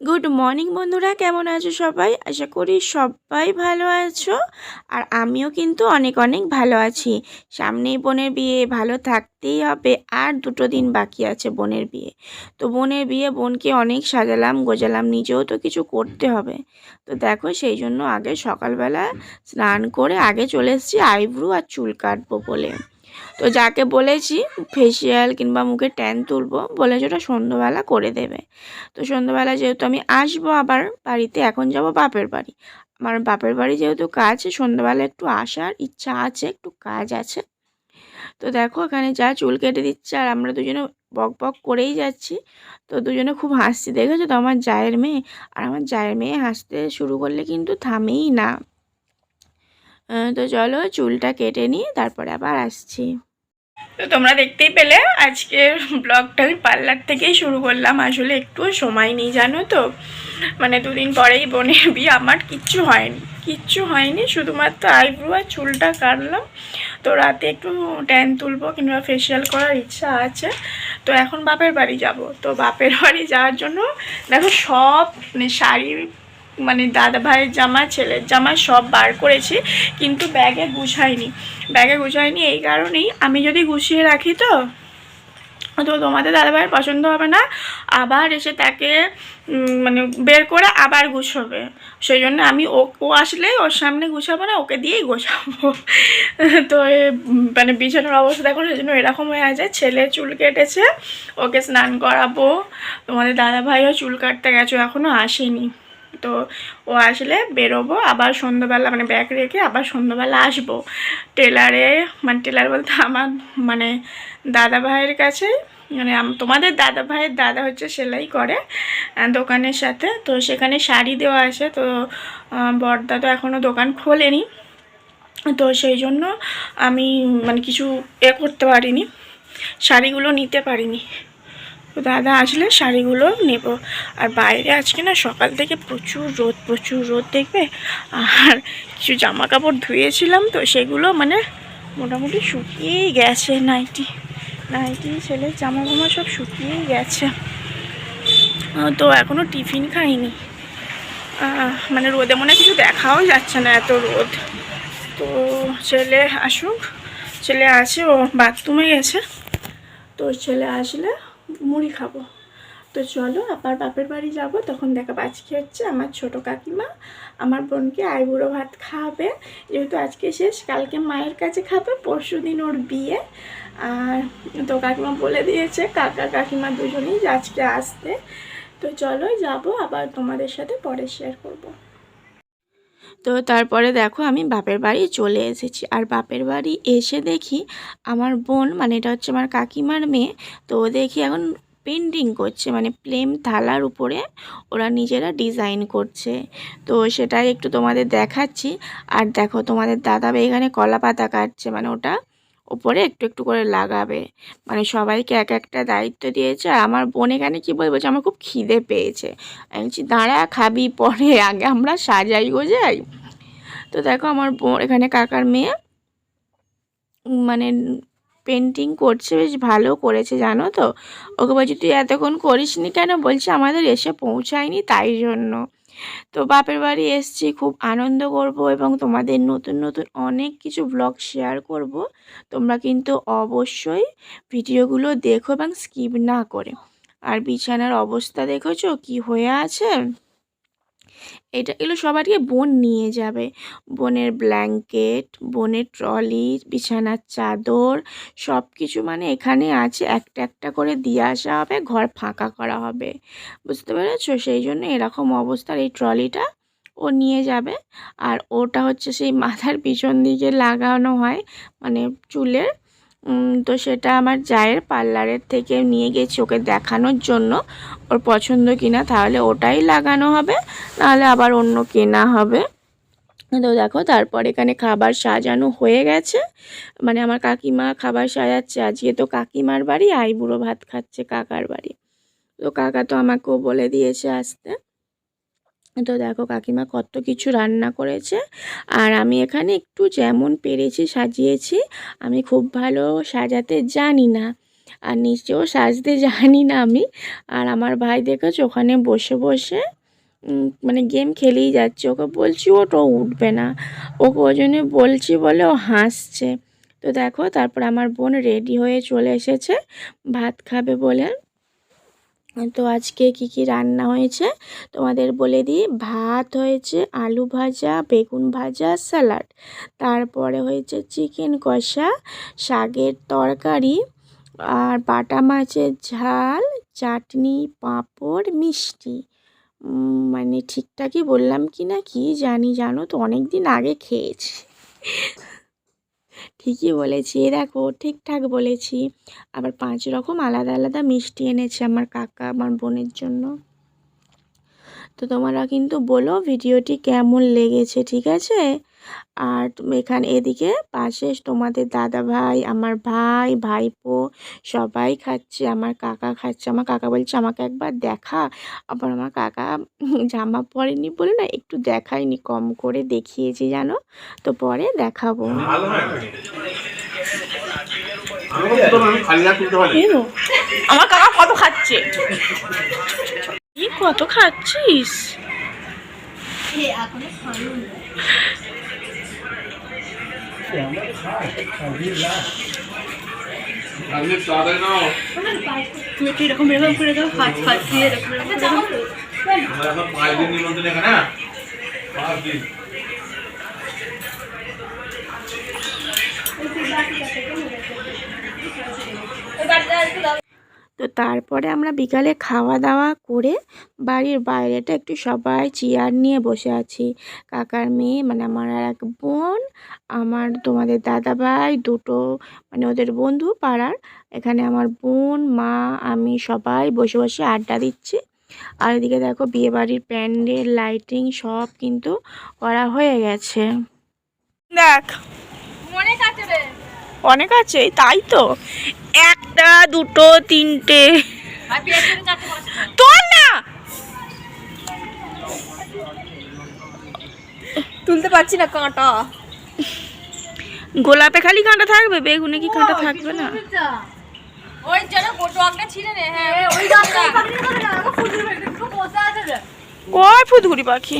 Good morning বন্ধুরা। কেমন আছো সবাই? আশা করি সবাই ভালো আছো। আর আমিও কিন্তু অনেক অনেক ভালো আছি। সামনেই বোনের বিয়ে, ভালো থাকতেই হবে। আর দুটো দিন বাকি আছে বোনের বিয়ে। তো বোনের বিয়ে বোনকে অনেক সাজালাম, গোজালাম, নিজেও তো কিছু করতে হবে। তো দেখো, সেই জন্য আগে সকালবেলা স্নান করে আগে চলে এসেছি আইব্রু আর চুল কাটবো বলে। তো যাকে বলেছি ফেসিয়াল কিংবা মুখে ট্যান তুলবো, বলেছে ওটা সন্ধ্যাবেলা করে দেবে। তো সন্ধ্যাবেলা যেহেতু আমি আসব আবার বাড়িতে, এখন যাব বাপের বাড়ি। আমার বাপের বাড়ি যেহেতু কাজ সন্ধ্যাবেলা একটু আসার ইচ্ছা আছে, একটু কাজ আছে। তো দেখো এখানে যা চুল কেটে দিচ্ছে, আর আমরা দুজনে বক বক করেই যাচ্ছি। তো দুজনে খুব হাসছি, দেখেছ তো? আমার জায়ের মেয়ে, আর আমার জায়ের মেয়ে হাসতে শুরু করলে কিন্তু থামেই না। তো চলো চুলটা কেটে নিয়ে তারপরে আবার আসছি। তো তোমরা দেখতেই পেলে, আজকের ব্লগটা আমি পার্লার থেকেই শুরু করলাম। আসলে একটুও সময় নেই, জানো তো? মানে দুদিন পরেই বোনের বিয়ে, আমার কিচ্ছু হয়নি। কিচ্ছু হয়নি, শুধুমাত্র আইব্রো আর চুলটা কাটলাম। তো রাতে একটু ট্যান তুলবো কিংবা ফেসিয়াল করার ইচ্ছা আছে। তো এখন বাপের বাড়ি যাব। তো বাপের বাড়ি যাওয়ার জন্য দেখো সব মানে শাড়ি মানে দাদা ভাইয়ের জামা, ছেলের জামা সব বার করেছি, কিন্তু ব্যাগে গুছাইনি ব্যাগে গুছাইনি এই কারণেই আমি যদি গুছিয়ে রাখি তো তো তোমাদের দাদাভাইয়ের পছন্দ হবে না, আবার এসে তাকে মানে বের করে আবার গুছাবে সেই জন্য আমি ও ও আসলে ওর সামনে গুছাবো না, ওকে দিয়েই গোছাবো তো মানে বিছানোর অবস্থা দেখো, সেই জন্য এরকম হয়ে আছে ছেলে চুল কেটেছে, ওকে স্নান করাবো। তোমাদের দাদাভাইও চুল কাটতে গেছো এখনও আসেনি। তো ও আসলে বেরোবো, আবার সন্ধ্যাবেলা মানে ব্যাগ রেখে আবার সন্ধ্যাবেলা আসব। টেলারে মানে টেলার বলতে আমার মানে দাদা ভাইয়ের কাছে মানে তোমাদের দাদা ভাইয়ের দাদা হচ্ছে সেলাই করে দোকানের সাথে। তো সেখানে শাড়ি দেওয়া আছে, তো বড়দা তো এখনও দোকান খোলেনি। তো সেই জন্য আমি মানে কিছু এ করতে পারিনি, শাড়িগুলো নিতে পারিনি। তো দাদা, আসলে শাড়িগুলো নেব। আর বাইরে আজকে না সকাল থেকে প্রচুর রোদ প্রচুর রোদ দেখবে। আর কিছু জামা কাপড় ধুয়েছিলাম তো, সেগুলো মানে মোটামুটি শুকিয়েই গেছে। নাইটি নাইটি ছেলের জামা জামা সব শুকিয়েই গেছে। তো এখনও টিফিন খাইনি। মানে রোদে মনে কিছু দেখাও যাচ্ছে না এত রোদ। তো ছেলে আসুক, ছেলে আছে, ও বাথরুমে গেছে। তো ছেলে আসলে মুড়ি খাব। তো চলো, আবার বাপের বাড়ি যাব, তখন দেখা আজকে হচ্ছে আমার ছোট কাকিমা, আমার বোনকে আইবুড়ো ভাত খাওয়াবে। যেহেতু আজকে শেষ, কালকে মায়ের কাছে খাবে পরশু দিন ওর বিয়ে। আর তো কাকিমা বলে দিয়েছে, কাকা, কাকিমা দুজনেই আজকে আসতে। তো চলো, যাব, আবার তোমাদের সাথে পরে শেয়ার করব। তো তারপরে দেখো আমি বাপের বাড়ি চলে এসেছি। আর বাপের বাড়ি এসে দেখি আমার বোন মানে এটা হচ্ছে আমার কাকিমার মেয়ে, তো দেখি এখন পেন্টিং করছে মানে প্লেন থালার উপরে ওরা নিজেরা ডিজাইন করছে। তো সেটাই একটু তোমাদের দেখাচ্ছি। আর দেখো তোমাদের দাদা এখানে কলা পাতা কাটছে মানে ওটা উপরে একটু একটু করে লাগাবে। মানে সবাইকে এক একটা দায়িত্ব দিয়েছে আমার বোন এখানে কী বলব যে আমার খুব খিদে পেয়েছে। আমি বলছি, দাঁড়া, খাবি পরে, আগে আমরা সাজাই গোজাই তো দেখো আমার বোন, এখানে কাকার মেয়ে মানে পেন্টিং করছে, বেশ ভালো করেছে, জানো তো? ওকে বলছি, তুই এতক্ষণ করিসনি কেন? বলছি, আমাদের এসে পৌঁছায়নি, তাই জন্য। তো বাপের বাড়ি এসছি, খুব আনন্দ করব এবং তোমাদের নতুন নতুন অনেক কিছু ব্লগ শেয়ার করব। তোমরা কিন্তু অবশ্যই ভিডিওগুলো দেখো এবং স্কিপ না করে। আর বিছানার অবস্থা দেখেছ? কি হয়ে আছে? এটা এগুলো সবারকে বোন নিয়ে যাবে। বোনের ব্ল্যাঙ্কেট বোনের ট্রলি বিছানার চাদর সব কিছু মানে এখানে আছে। একটা একটা করে দিয়ে আসা হবে, ঘর ফাঁকা করা হবে। বুঝতে পেরেছ? সেই জন্য এরকম অবস্থার এই ট্রলিটা ও নিয়ে যাবে। আর ওটা হচ্ছে সেই মাথার পিছন দিকে লাগানো হয় মানে চুলের। তো সেটা আমার জায়ের পার্লারের থেকে নিয়ে গেছি ওকে দেখানোর জন্য। ওর পছন্দ কিনা তাহলে ওটাই লাগানো হবে, নাহলে আবার অন্য কেনা হবে। তো দেখো, তারপর এখানে খাবার সাজানো হয়ে গেছে। মানে আমার কাকিমা খাবার সাজাচ্ছে, আজকে তো কাকিমার বাড়ি আইবুড়ো ভাত খাচ্ছে কাকার বাড়ি। তো কাকা তো আমাকেও বলে দিয়েছে আসতে। তো দেখো কাকিমা কত কিছু রান্না করেছে। আর আমি এখানে একটু যেমন পেরেছি সাজিয়েছি, আমি খুব ভালো সাজাতে জানি না। আর নিচেও সাজতে জানি না আমি। আর আমার ভাই দেখেছ ওখানে বসে বসে মানে গেম খেলেই যাচ্ছে। ওকে বলছি, ওটা উঠবে না। ওকে ওই জন্য বলছি বলে ও হাসছে। তো দেখো তারপর আমার বোন রেডি হয়ে চলে এসেছে, ভাত খাবে বলে। তো আজকে কি কি রান্না হয়েছে? তোমাদের বলে দিই, ভাত হয়েছে আলু ভাজা, বেগুন ভাজা, স্যালাড। তারপরে হয়েছে চিকেন কষা, শাকের তরকারি আর বাটা মাছের ঝাল, চাটনি, পাঁপড়, মিষ্টি। মানে ঠিকঠাকই বললাম কি না কি জানি, জানো তো অনেক দিন আগে খেয়েছি। ঠিকই বলেছি। দেখো, ঠিকঠাক বলেছি। আবার পাঁচ রকম আলাদা আলাদা মিষ্টি এনেছে আমার কাকা, আমার বোনের জন্য। তো তোমরা কিন্তু বলো ভিডিওটি কেমন লেগেছে ঠিক আছে? আর তুমি এখানে এদিকে পাশে তোমাদের দাদা ভাই আমার ভাই ভাইপো সবাই খাচ্ছে আমার কাকা খাচ্ছে। আমার কাকা বলছে আমাকে একবার দেখা। আবার আমার কাকা জামা পরেনি বলে না একটু দেখায়নি কম করে দেখিয়েছি জানো? তো পরে দেখাবো। আমার কাকা কত খাচ্ছে? কত খাচ্ছিস? তুমি একটু এরকম এরকম করে দাও হাত হাত দিয়ে এরকম এরকম করে দাও। পাঁচ দিন নিমন্ত্রণ এখানে? পাঁচ দিন তো তারপরে আমরা বিকালে খাওয়া দাওয়া করে বাড়ির বাইরেটা একটু সবাই চেয়ার নিয়ে বসে আছি। কাকার মেয়ে মানে আমার আর এক বোন আমার তোমাদের দাদা ভাই দুটো মানে ওদের বন্ধু পাড়ার। এখানে আমার বোন মা আমি সবাই বসে বসে আড্ডা দিচ্ছি। আর এদিকে দেখো বিয়ে বাড়ির প্যান্ডেল লাইটিং সব কিন্তু করা হয়ে গেছে। দেখ। অনেক আছে তাই তো। একটা দুটো তিনটে। তোর না! তুলতে পারছি না কাঁটা। গোলাপে খালি কাঁটা থাকবে? বেগুনে কি কাঁটা থাকবে না? ওই একটা হ্যাঁ ওই কয় ফুদগুড়ি পাখি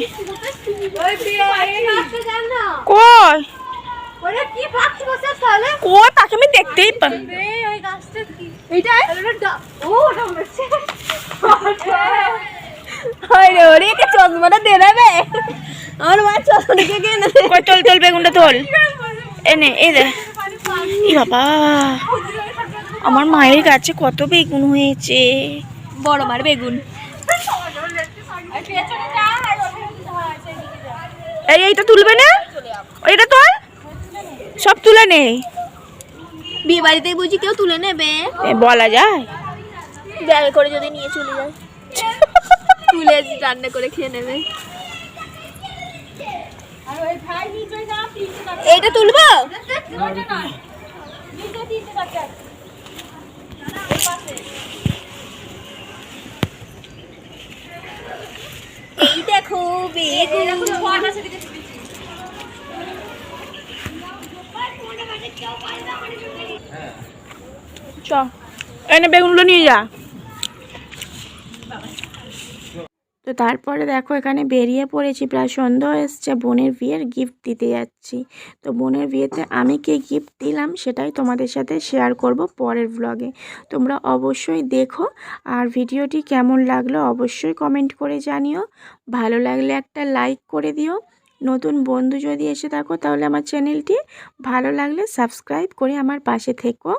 কয় ওরে কি পাখি বসে তাহলে? পাখি আমি দেখতেই পা এই ওই গাছটা কি? এইটাই? ও ওটা মরছে আরে ওরে কে চশমাটা দে আমার মা চশমাটা কে বেগুনটা তোল। এনে এই দে। ই বাবা আমার মায়ের গাছে কত বেগুন হয়েছে। বড় মার বেগুন। এই এইটা তুলবে না? এইটা তোল। সব তুলে নে। বিয়ে বাড়িতে বুঝি কেউ তুলে নেবে? বলা যায়। ব্যাগে করে যদি নিয়ে চলে যায়। তুলে রান্না করে খেয়ে নেবে। এইটা তুলবো? এই দেখো বেগুন। চ। এনে নিয়ে যা। তো তারপরে দেখো, এখানে বেরিয়ে পড়েছি, প্রায় সন্ধ্যা এসছে, বোনের বিয়ের গিফট দিতে যাচ্ছি। তো বোনের বিয়েতে আমি কে গিফট দিলাম সেটাই তোমাদের সাথে শেয়ার করব পরের ব্লগে তোমরা অবশ্যই দেখো, আর ভিডিওটি কেমন লাগল অবশ্যই কমেন্ট করে জানিও। ভালো লাগলে একটা লাইক করে দিও। নতুন বন্ধু যদি এসে থাকো, তাহলে আমার চ্যানেলটি ভালো লাগলে সাবস্ক্রাইব করে আমার পাশে থেকো।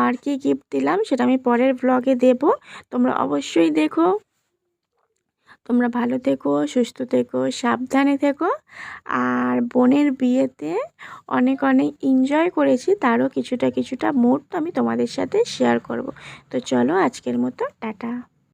আর কি গিফট দিলাম সেটা আমি পরের ব্লগে দেব। তোমরা অবশ্যই দেখো। তোমরা ভালো থেকো, সুস্থ থেকো, সাবধানে থেকো। আর বোনের বিয়েতে অনেক অনেক এনজয় করেছি, তারও কিছুটা কিছুটা মুহূর্ত আমি তোমাদের সাথে শেয়ার করব। তো চলো আজকের মতো, টাটা।